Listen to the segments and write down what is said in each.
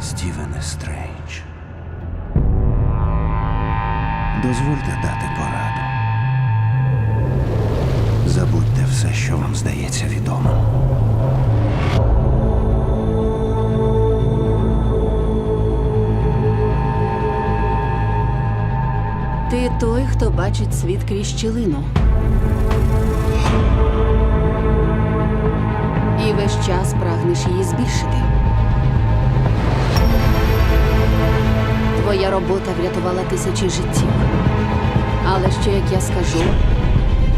Стівене Стрейндж. Дозвольте дати пораду. Забудьте все, що вам здається відомим. Ти той, хто бачить світ крізь щілину. І весь час прагнеш її збільшити. Твоя робота врятувала тисячі життів. Але що як я скажу,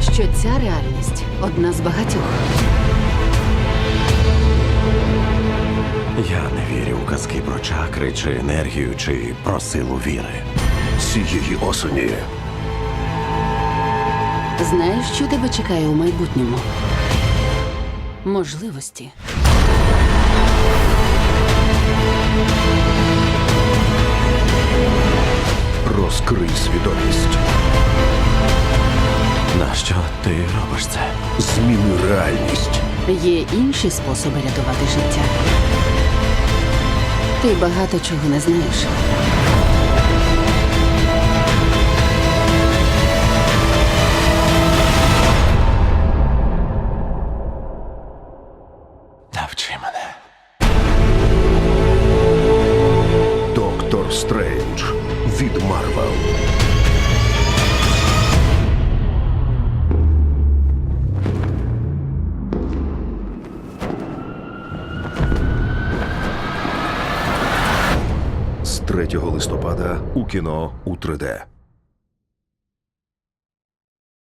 що ця реальність одна з багатьох. Я не вірю в казки про чакри чи енергію, чи про силу віри. Цієї осені Знаєш, що тебе чекає у майбутньому? Можливості. розкрий свідомість. Нащо ти робиш це? Зміни реальність. Є інші способи рятувати життя. Ти багато чого не знаєш. Стрендж від Марвел. З 3 листопада у кіно у 3D.